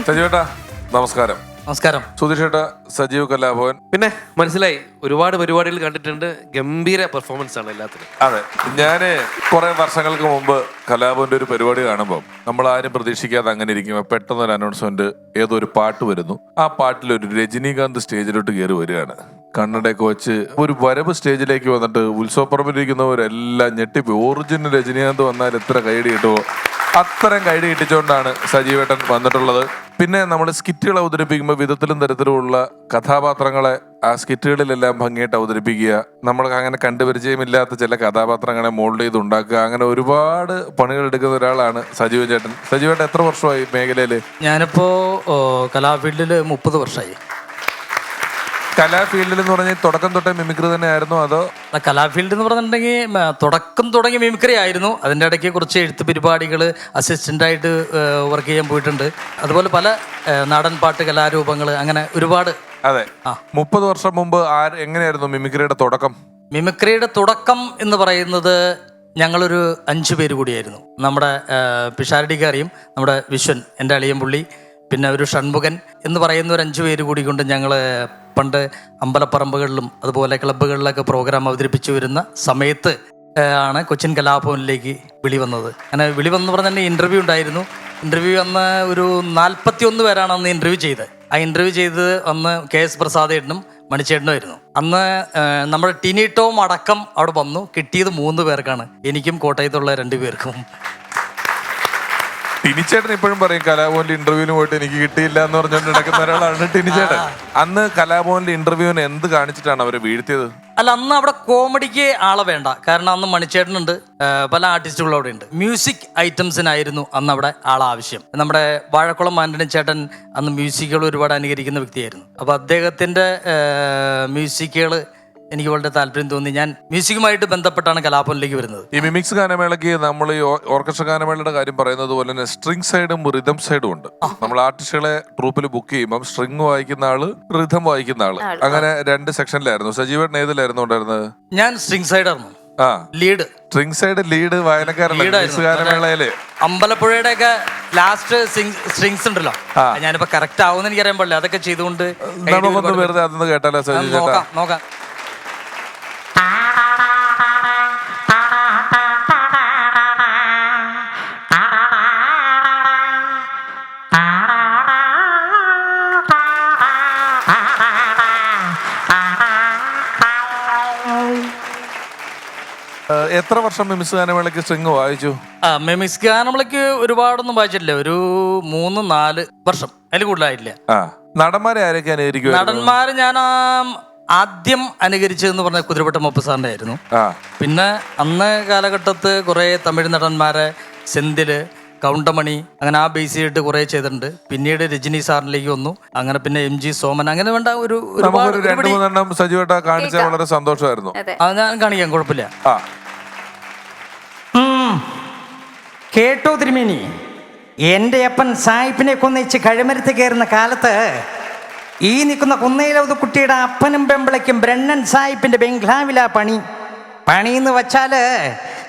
സജീവേട്ടാ നമസ്കാരം. നമസ്കാരം. സുധീഷേട്ട സജീവ് കലാഭവൻ. പിന്നെ മനസ്സിലായി ഒരുപാട് പരിപാടികൾ കണ്ടിട്ടുണ്ട് ഗംഭീര പെർഫോമൻസ് ആണ് എല്ലാത്തിനും അതെ ഞാൻ കുറെ വർഷങ്ങൾക്ക് മുമ്പ് കലാഭവന്റെ ഒരു പരിപാടി കാണുമ്പോൾ നമ്മൾ ആരും പ്രതീക്ഷിക്കാതെ അങ്ങനെ ഇരിക്കുമ്പോൾ പെട്ടെന്ന് ഒരു അനൗൺസ്മെന്റ് ഏതോ ഒരു പാട്ട് വരുന്നു. ആ പാട്ടിൽ ഒരു രജനീകാന്ത് സ്റ്റേജിലോട്ട് കയറി വരികയാണ്. കണ്ണടയൊക്കെ വെച്ച് ഒരു വരവ് സ്റ്റേജിലേക്ക് വന്നിട്ട് ഉത്സവപ്പറമ്പിലിരിക്കുന്നവരെല്ലാം ഞെട്ടിപ്പോയി. ഒറിജിനൽ രജനീകാന്ത് വന്നാൽ എത്ര കൈയടി കിട്ടുമോ അത്തരം കൈഡി കിട്ടിച്ചുകൊണ്ടാണ് സജീവേട്ടൻ വന്നിട്ടുള്ളത്. പിന്നെ നമ്മൾ സ്കിറ്റുകൾ അവതരിപ്പിക്കുമ്പോൾ വിധത്തിലും തരത്തിലുമുള്ള കഥാപാത്രങ്ങളെ ആ സ്കിറ്റുകളിലെല്ലാം ഭംഗിയായിട്ട് അവതരിപ്പിക്കുക. നമ്മൾ അങ്ങനെ കണ്ടുപരിചയമില്ലാത്ത ചില കഥാപാത്രങ്ങളെ മോൾഡ് ചെയ്ത് ഉണ്ടാക്കുക. അങ്ങനെ ഒരുപാട് പണികൾ എടുക്കുന്ന ഒരാളാണ് സജീവൻ ചേട്ടൻ. സജീവേട്ടൻ എത്ര വർഷമായി മേഖലയിൽ ഞാനിപ്പോ കലാഫീൽഡിൽ മുപ്പത് വർഷമായി കലാ ഫീൽഡിൽ എന്ന് പറഞ്ഞാൽ തുടക്കം തൊട്ടേ മിമിക്രി തന്നെ ആയിരുന്നു അതോ ആ കലാഫീൽഡ് എന്ന് പറഞ്ഞിട്ടുണ്ടെങ്കിൽ തുടക്കം തുടങ്ങി മിമിക്രി ആയിരുന്നു. അതിന്റെ ഇടയ്ക്ക് കുറച്ച് എഴുത്ത് പരിപാടികൾ അസിസ്റ്റന്റായിട്ട് വർക്ക് ചെയ്യാൻ പോയിട്ടുണ്ട്. അതുപോലെ പല നാടൻ പാട്ട് കലാരൂപങ്ങൾ അങ്ങനെ ഒരുപാട്. അതെ. മുപ്പത് വർഷം മുമ്പ് ആര് എങ്ങനെയായിരുന്നു മിമിക്രിയുടെ തുടക്കം? മിമിക്രിയുടെ തുടക്കം എന്ന് പറയുന്നത് ഞങ്ങളൊരു അഞ്ചു പേര് കൂടിയായിരുന്നു. നമ്മുടെ പിഷാരടിക്കാരിയും നമ്മുടെ വിശ്വൻ എന്റെ അളിയൻപുള്ളി പിന്നെ ഒരു ഷൺമുഖൻ എന്ന് പറയുന്ന ഒരു അഞ്ചു പേര് കൂടി കൊണ്ട് ഞങ്ങൾ പണ്ട് അമ്പലപ്പറമ്പുകളിലും അതുപോലെ ക്ലബ്ബുകളിലൊക്കെ പ്രോഗ്രാം അവതരിപ്പിച്ചു വരുന്ന സമയത്ത് ആണ് കൊച്ചിൻ കലാഭവനിലേക്ക് വിളി വന്നത്. അങ്ങനെ വിളി വന്ന് പറഞ്ഞ തന്നെ ഇന്റർവ്യൂ ഉണ്ടായിരുന്നു. ഇന്റർവ്യൂ അന്ന് ഒരു നാൽപ്പത്തി ഒന്ന് പേരാണ് അന്ന് ഇന്റർവ്യൂ ചെയ്തത്. ആ ഇന്റർവ്യൂ ചെയ്തത് അന്ന് കെ എസ് പ്രസാദേട്ടനും മണിച്ചേട്ടനുമായിരുന്നു അന്ന് നമ്മുടെ ടിനി അടക്കം അവിടെ വന്നു. കിട്ടിയത് മൂന്ന് പേർക്കാണ്. എനിക്കും കോട്ടയത്തുള്ള രണ്ട് പേർക്കും. ടിനിച്ചേട്ടൻ ഇപ്പോഴും പറയും കലാഭവനിൽ ഇന്റർവ്യൂവിന് പോയിട്ട് എനിക്ക് കിട്ടിയില്ല എന്ന് പറഞ്ഞുകൊണ്ട് നടക്കുന്ന ഒരാളാണ് ടിനിച്ചേട്ടൻ. അന്ന് കലാഭവനിൽ ഇന്റർവ്യൂവിന് എന്ത് കാണിച്ചിട്ടാണ് അവരെ വീഴ്ത്തിയത്? അല്ല അന്ന് അവിടെ കോമഡിക്ക് ആളെ വേണ്ട. കാരണം അന്ന് മണിച്ചേട്ടനുണ്ട് ഉണ്ട് പല ആർട്ടിസ്റ്റുകളും അവിടെ ഉണ്ട്. മ്യൂസിക് ഐറ്റംസിനായിരുന്നു അന്ന് അവിടെ ആളാവശ്യം നമ്മുടെ വാഴക്കുളം ആന്റണി ചേട്ടൻ അന്ന് മ്യൂസിക്കുകൾ ഒരുപാട് അനുകരിക്കുന്ന വ്യക്തിയായിരുന്നു. അപ്പോൾ അദ്ദേഹത്തിന്റെ മ്യൂസിക്കുകൾ എനിക്ക് വളരെ താല്പര്യം തോന്നി. ഞാൻ മ്യൂസിക്കുമായിട്ട് ബന്ധപ്പെട്ടാണ് കലാഭവനിലേക്ക് വരുന്നത്. ഈ മിമിക്സ് ഗാനമേളയ്ക്ക് നമ്മൾ ഈ ഓർക്കസ്ട്ര ഗാനമേളയുടെ കാര്യം പറയുന്നത് പോലെ തന്നെ സ്ട്രിങ് സൈഡും റിതം സൈഡും ഉണ്ട്. നമ്മൾ ആർട്ടിസ്റ്റുകളെ ട്രൂപ്പിൽ ബുക്ക് ചെയ്യുമ്പോൾ സ്ട്രിങ് വായിക്കുന്ന ആൾ റിതം വായിക്കുന്ന ആൾ. അങ്ങനെ രണ്ട് സെക്ഷനിലായിരുന്നു സജീവൻ ഏതിലായിരുന്നു ഉണ്ടായിരുന്നത്? ഞാൻ സ്ട്രിങ് സൈഡായിരുന്നു ആ. ലീഡ് സ്ട്രിങ് സൈഡ് ലീഡ് ഗാനമേളയിൽ. അമ്പലപ്പുഴയുടെ ഒക്കെ ലാസ്റ്റ് സ്ട്രിങ്സ് ഉണ്ടല്ലോ. ഞാനിപ്പോ കറക്റ്റ് ആവുമെന്ന് എനിക്കറിയാൻ പാടില്ല. അതൊക്കെ ചെയ്തുകൊണ്ട് കൈയ്യടി നമുക്കൊന്ന് ഒരുപാട് വെറുതെ അതൊന്ന് കേട്ടാലോ നോക്കാം നോക്കാം. എത്ര വർഷം മിമിസ് ഗാനമേളയ്ക്ക് സ്ട്രിങ് വായിച്ചു? ആ മെമിസ് ഗാനമേളയ്ക്ക് ഒരുപാടൊന്നും വായിച്ചിട്ടില്ല. ഒരു മൂന്ന് നാല് വർഷം. അതിൽ കൂടുതലായിട്ടില്ല. ആ നടന്മാരെ ആരൊക്കെ അനുകരിക്കും നടന്മാര് ഞാൻ ആദ്യം അനുകരിച്ചതെന്ന് പറഞ്ഞ കുതിരപ്പെട്ട മപ്പ് സാറിന്റെ ആയിരുന്നു ആ. പിന്നെ അന്ന് കാലഘട്ടത്ത് കുറെ തമിഴ് നടന്മാരെ സെന്തിൽ കൗണ്ടമണി അങ്ങനെ ആ ബേസ് ചെയ്തിട്ട് കുറെ ചെയ്തിട്ടുണ്ട്. പിന്നീട് രജനി സാറിലേക്ക് വന്നു. അങ്ങനെ പിന്നെ എം ജി സോമൻ അങ്ങനെ വേണ്ട ഒരു ഒരുപാട് നമുക്കൊരു രണ്ട് ഒരുപടി- മൂന്നെണ്ണം സജീവട്ട കാണിച്ചാൽ വളരെ സന്തോഷമായിരുന്നു. അതെ. അത് ഞാൻ കാണിക്കാം കുഴപ്പമില്ല. ആ. കേട്ടോ തിരുമേനി. എന്റെ അപ്പൻ സായിപ്പിനെ കൊന്നിച്ച് കഴിമരത്ത് കയറുന്ന കാലത്ത് ഈ നിൽക്കുന്ന കുന്നയിലവത് കുട്ടിയുടെ അപ്പനും പെമ്പിളയ്ക്കും ബ്രണ്ണൻ സായിപ്പിന്റെ ബംഗ്ലാവിലാ പണി. പണിയെന്ന് വച്ചാൽ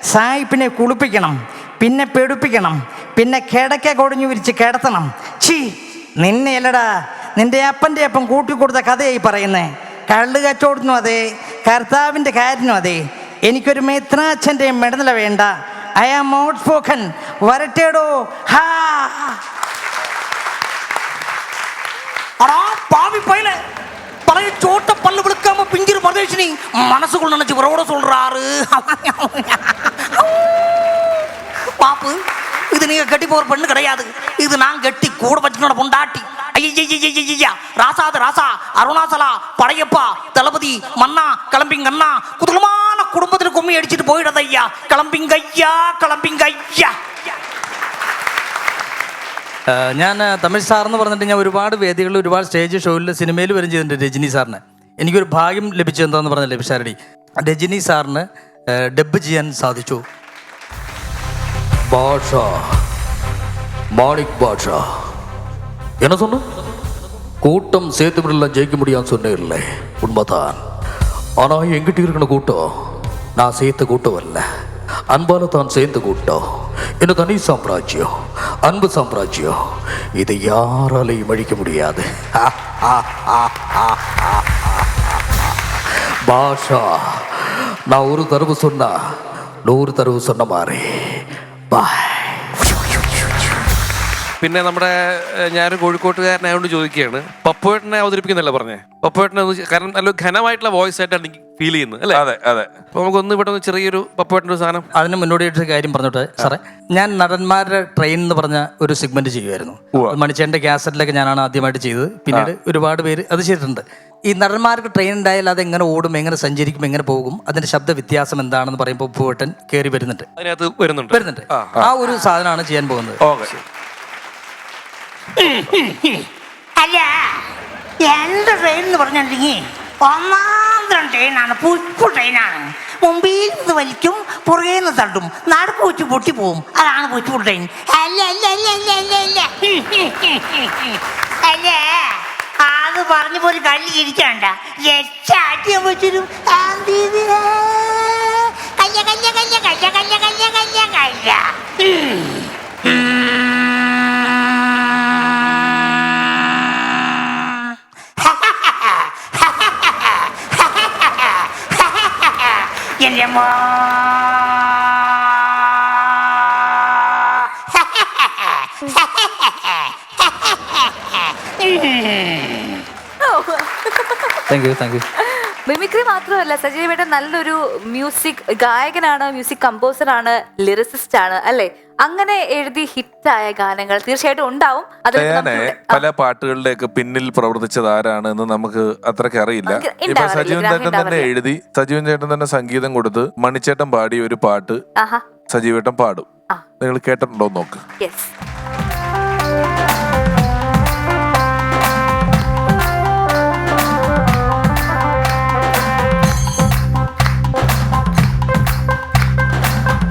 സായിപ്പിനെ കുളിപ്പിക്കണം പിന്നെ പെടുപ്പിക്കണം പിന്നെ കിടക്ക കൊടിഞ്ഞു വിരിച്ച് കിടത്തണം. ചീ നിന്നെ അല്ലടാ നിന്റെ അപ്പന്റെ അപ്പം കൂട്ടിക്കൊടുത്ത കഥയായി പറയുന്നേ. കള്ളു കച്ചവടത്തിനും അതെ കർത്താവിന്റെ കാര്യനും അതെ. എനിക്കൊരു മെത്രാച്ചന്റെ മെഡല വേണ്ട. ஐ ஆம் அவுட் ஸ்போக்கன் வரட்டேடோ. ஹா. அடா பாவி பையில பழைய சோட்ட பல்லு விழுக்காம பிஞ்சிரு மகேஷினி மனசுக்குள் நினைச்சு உறவோட சொல்றாரு. பாப்பு இது நீங்க கட்டி போற பெண்ணு கிடையாது. இது நான் கட்டி கூட வச்சுனோட பொண்டாட்டி. ஐயா ராசாது ராசா அருணாசலா படையப்பா தளபதி மன்னா கிளம்பிங்கண்ணா குதுலமா குதூகலமான குடும்பத்தில் கும்மி அடிச்சிட்டு போயிடாத ஐயா கிளம்பிங்க ஐயா கிளம்பிங்க ஐயா ആ, ഞാൻ ആ, തമിഴ് സാർ എന്ന് പറഞ്ഞിട്ട് ഞാൻ ഒരുപാട് വേദികളിൽ ഒരുപാട് സ്റ്റേജ് ഷോയിൽ സിനിമയിൽ വരും ചെയ്തിട്ടുണ്ട് രജനി സാറിന് എനിക്കൊരു ഭാഗ്യം ലഭിച്ചത് എന്താന്ന് പറഞ്ഞില്ലേ പിഷാരടി രജനി സാറിന് ഡബ് ചെയ്യാൻ സാധിച്ചു பாஷா மாணிக் பாஷா என்ன சொன்ன கூட்டம் சேர்த்து விடலாம் ஜெயிக்க முடியாதுன்னு சொன்னேன் இல்லை உண்மைதான் ஆனால் எங்கிட்ட இருக்கிற கூட்டம் நான் சேர்த்து கூட்ட வரல அன்பால தான் சேர்ந்து கூட்டம். என் தனி சாம்ராஜ்யம் அன்பு சாம்ராஜ்யம். இதை யாராலையும் அழிக்க முடியாது. பாஷா நான் ஒரு தரவு சொன்னா நூறு தரவு சொன்ன மாதிரி. பாய் പിന്നെ നമ്മുടെ ഞാനൊരു കോഴിക്കോട്ടുകാരനായതുകൊണ്ട് ചോദിക്കുകയാണ്. പപ്പുവേട്ടനെ അവതരിപ്പിക്കുന്നല്ല പറഞ്ഞേ? പപ്പുവേട്ടനെ ഒന്ന് കാരണം നല്ല ഘനമായിട്ടുള്ള വോയിസ് ആയിട്ടാണ് എനിക്ക് ഫീൽ ചെയ്യുന്നത് അല്ലേ? അതെ അതെ. അപ്പൊ നമുക്കൊന്ന് ഇവിടെ ഒന്ന് ചെറിയൊരു പപ്പുവേട്ടന്റെ ഒരു സാധനം. അതിന് മുന്നോടിയായിട്ട് കാര്യം പറഞ്ഞോട്ടെ സാറേ. ഞാൻ നടന്മാരുടെ ട്രെയിൻ എന്ന് പറഞ്ഞ ഒരു സെഗ്മെന്റ് ചെയ്യുമായിരുന്നു മണിച്ചേന്റെ കാസറ്റിലൊക്കെ ഞാനാണ് ആദ്യമായിട്ട് ചെയ്തത്. പിന്നീട് ഒരുപാട് പേര് അത് ചെയ്തിട്ടുണ്ട്. ഈ നടന്മാർക്ക് ട്രെയിൻ ഉണ്ടായാൽ അത് എങ്ങനെ ഓടും എങ്ങനെ സഞ്ചരിക്കും എങ്ങനെ പോകും അതിന്റെ ശബ്ദ വ്യത്യാസം എന്താണെന്ന് പറയുമ്പോൾ പൂവട്ടൻ കയറി വരുന്നുണ്ട്. അതിനകത്ത് വരുന്നുണ്ട്. വരുന്നുണ്ട്. ആ ഒരു സാധനമാണ് ചെയ്യാൻ പോകുന്നത്. ഓക്കെ. അല്ല എന്റെ ട്രെയിൻ എന്ന് പറഞ്ഞിട്ടുണ്ടെങ്കിൽ ഒന്നാന്തരം ട്രെയിനാണ് പുഷ്പു ട്രെയിനാണ് മുമ്പിൽ നിന്ന് വലിക്കും പുറകെ നിന്ന് തട്ടും നടുക്ക് വെച്ച് പൊട്ടിപ്പോവും അതാണ് പുഷ്പു ട്രെയിൻ അല്ല അല്ല അല്ല അല്ല അല്ല അല്ല. അല്ല അത് പറഞ്ഞ പോലെ കള്ളി ഇരിക്കണ്ട വെച്ചിരും. Thank you thank you mimicry മാത്രമല്ല സജീവയുടെ നല്ലൊരു മ്യൂസിക് ഗായകനാണ് മ്യൂസിക് കമ്പോസറാണ് ലിറിസിസ്റ്റ് ആണ് അല്ലേ? അങ്ങനെ എഴുതി ഹിറ്റായ ഗാനങ്ങൾ തീർച്ചയായിട്ടും ഉണ്ടാവും. അത് ഞാനെ പല പാട്ടുകളുടെയൊക്കെ പിന്നിൽ പ്രവർത്തിച്ചത് ആരാണ് എന്ന് നമുക്ക് അത്രയ്ക്ക് അറിയില്ല. ഇപ്പൊ സജീവൻ ചേട്ടൻ തന്നെ എഴുതി സജീവൻ ചേട്ടൻ തന്നെ സംഗീതം കൊടുത്ത് മണിച്ചേട്ടൻ പാടിയ ഒരു പാട്ട് ആഹാ. സജീവേട്ടൻ പാടും. നിങ്ങൾ കേട്ടിട്ടുണ്ടോ നോക്ക്. യെസ്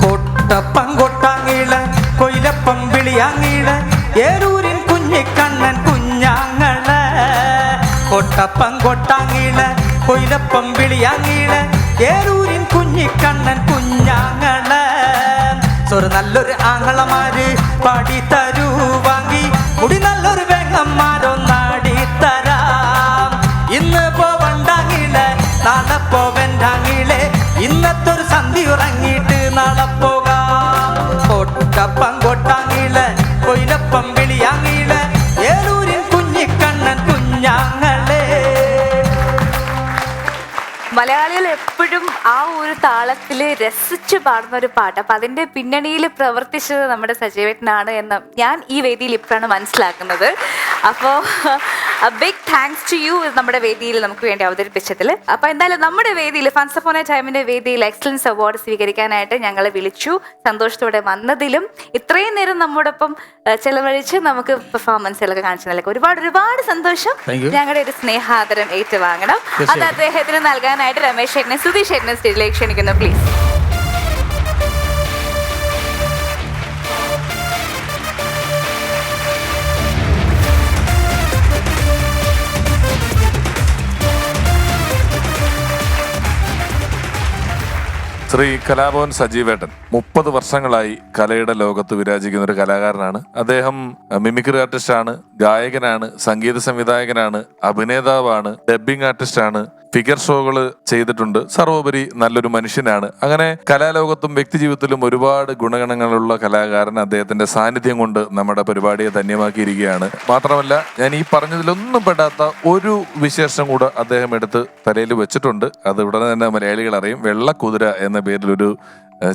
കൊട്ടപ്പം വിളിയാങ്ങീൾ ഏരൂരിൻ കുഞ്ഞിക്കണ്ണൻ കുഞ്ഞാങ്ങൾ. കൊട്ടപ്പം കൊട്ടാങ്ങീൾ കൊയിലപ്പം വിളിയാങ്ങീൾ ഏരൂരിൻ കുഞ്ഞിക്കണ്ണൻ കുഞ്ഞാങ്ങൾ. ഒരു നല്ലൊരു ആങ്ങളമാര് പാടി തരൂ വാങ്ങി മുടി നല്ലൊരു വെങ്ങന്മാരൊന്നാടി തരാം. ഇന്ന് പോവണ്ടാങ്ങിളെ നാളെ പോവണ്ടാങ്ങിളെ ഇന്നത്തൊരു സന്ധി ഉറങ്ങിയിട്ട് നാളെ പോകാം കൊട്ടപ്പം കൊട്ടാങ്ങിളെ കൊയിലപ്പം വിളിയാങ്ങിളെ ഏലൂരിൻ കുഞ്ഞിക്കണ്ണൻ കുഞ്ഞാങ്ങളെ. മലയാളികൾ എപ്പോഴും ആ ഒരു താളത്തിൽ രസിച്ച് പാടുന്ന ഒരു പാട്ട്. അപ്പൊ അതിന്റെ പിന്നണിയിൽ പ്രവർത്തിച്ചത് നമ്മുടെ സജീവേട്ടനാണ് എന്ന് ഞാൻ ഈ വേദിയിൽ ഇപ്പോഴാണ് മനസ്സിലാക്കുന്നത്. അപ്പോൾ ബിഗ് താങ്ക്സ് ടു യു നമ്മുടെ വേദിയിൽ നമുക്ക് വേണ്ടി അവതരിപ്പിച്ചതിൽ. അപ്പൊ എന്തായാലും നമ്മുടെ വേദിയിൽ ഫൺസ് അപ്പോൺ എ ടൈമിന്റെ വേദിയിൽ എക്സലൻസ് അവാർഡ് സ്വീകരിക്കാനായിട്ട് ഞങ്ങളെ വിളിച്ചു. സന്തോഷത്തോടെ വന്നതിലും ഇത്രയും നേരം നമ്മോടൊപ്പം ചെലവഴിച്ച് നമുക്ക് പെർഫോമൻസുകളൊക്കെ കാണിച്ചു നൽകും ഒരുപാട് ഒരുപാട് സന്തോഷം. ഞങ്ങളുടെ ഒരു സ്നേഹാദരം ഏറ്റുവാങ്ങണം. അത് അദ്ദേഹത്തിന് നൽകാനായിട്ട് രമേശ് ചേട്ടനെ സുധീഷ് ചേട്ടനെ സ്റ്റേജിലേക്ക് ക്ഷണിക്കുന്നു. പ്ലീസ്. ശ്രീ കലാഭവൻ സജീവേട്ടൻ മുപ്പത് വർഷങ്ങളായി കലയുടെ ലോകത്ത് വിരാജിക്കുന്ന ഒരു കലാകാരനാണ്. അദ്ദേഹം മിമിക്രി ആർട്ടിസ്റ്റാണ് ഗായകനാണ് സംഗീത സംവിധായകനാണ് അഭിനേതാവാണ് ഡബ്ബിംഗ് ആർട്ടിസ്റ്റാണ് ഫിഗർ ഷോകൾ ചെയ്തിട്ടുണ്ട്. സർവോപരി നല്ലൊരു മനുഷ്യനാണ്. അങ്ങനെ കലാലോകത്തും വ്യക്തി ജീവിതത്തിലും ഒരുപാട് ഗുണഗണങ്ങളുള്ള കലാകാരൻ അദ്ദേഹത്തിന്റെ സാന്നിധ്യം കൊണ്ട് നമ്മുടെ പരിപാടിയെ ധന്യമാക്കിയിരിക്കുകയാണ്. മാത്രമല്ല ഞാൻ ഈ പറഞ്ഞതിലൊന്നും പെടാത്ത ഒരു വിശേഷം കൂടെ അദ്ദേഹം എടുത്ത് തലയിൽ വെച്ചിട്ടുണ്ട്. അത് ഉടനെ തന്നെ മലയാളികൾ അറിയും. വെള്ളക്കുതിര എന്ന പേരിൽ ഒരു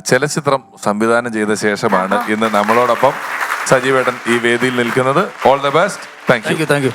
ചലച്ചിത്രം സംവിധാനം ചെയ്ത ശേഷമാണ് ഇന്ന് നമ്മളോടൊപ്പം സജീവേട്ടൻ ഈ വേദിയിൽ നിൽക്കുന്നത്. All the best thank you thank you